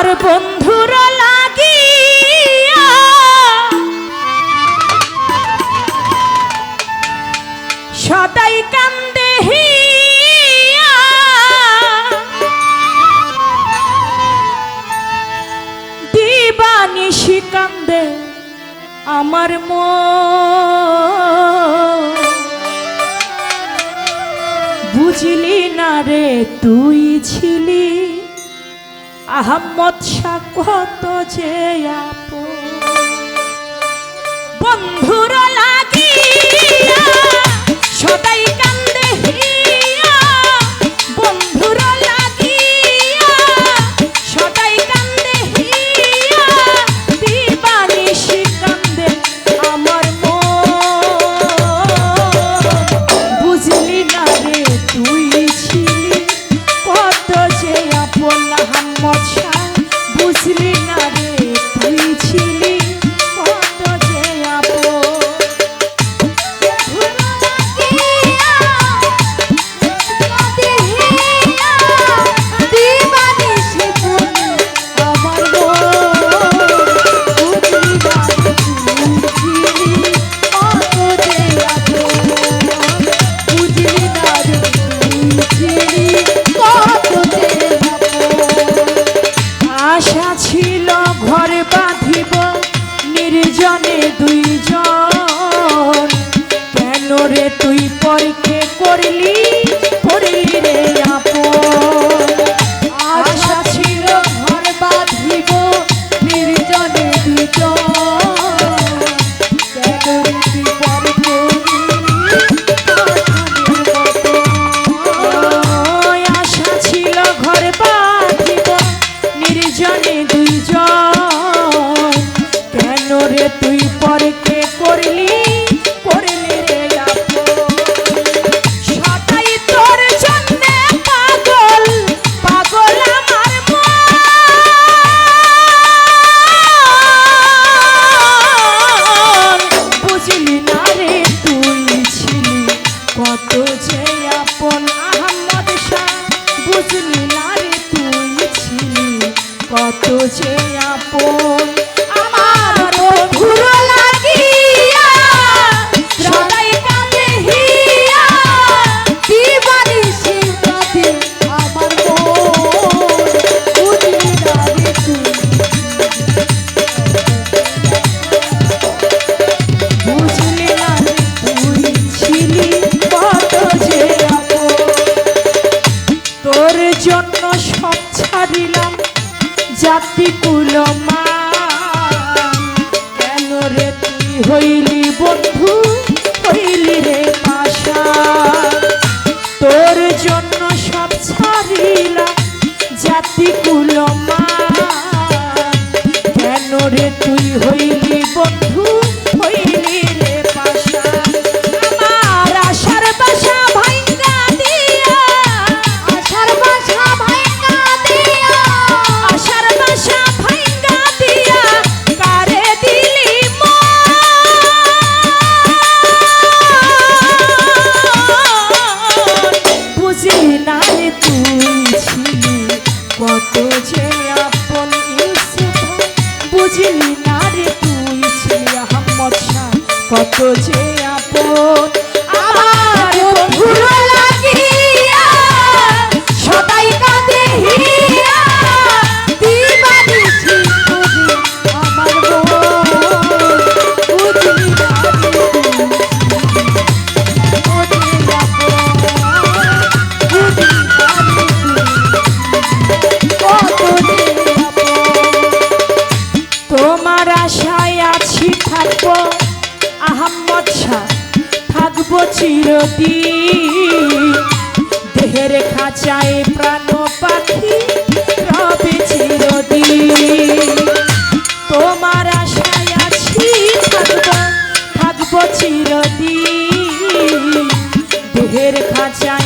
আমার বন্ধুর লাগি সদাই কান্দে দিবানিশি কান্দে আমার ম বুঝলি না রে তুই ছিলি আহম্মদ শাহ যে বন্ধুরা লাগি সদাই কান্দে হি Corilín. tú. জন্য সব ছাড়িলাম। জাতি কুল মা কেন রে তুই হইলি বন্ধু? হইলি রে তুই ছিলি কত যে আপন বুঝলি না রে তুই কত যে প্রেমের খাঁচায় প্রাণ পাখি রবে চিরদিন। তোমার আশায় আছি থাকব থাকব চিরদিন। দুহের খাঁচায়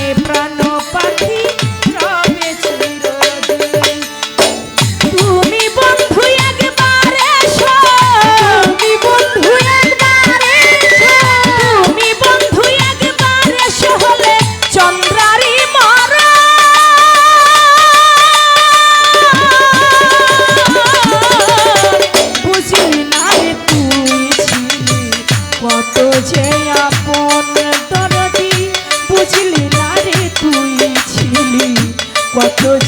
কত যে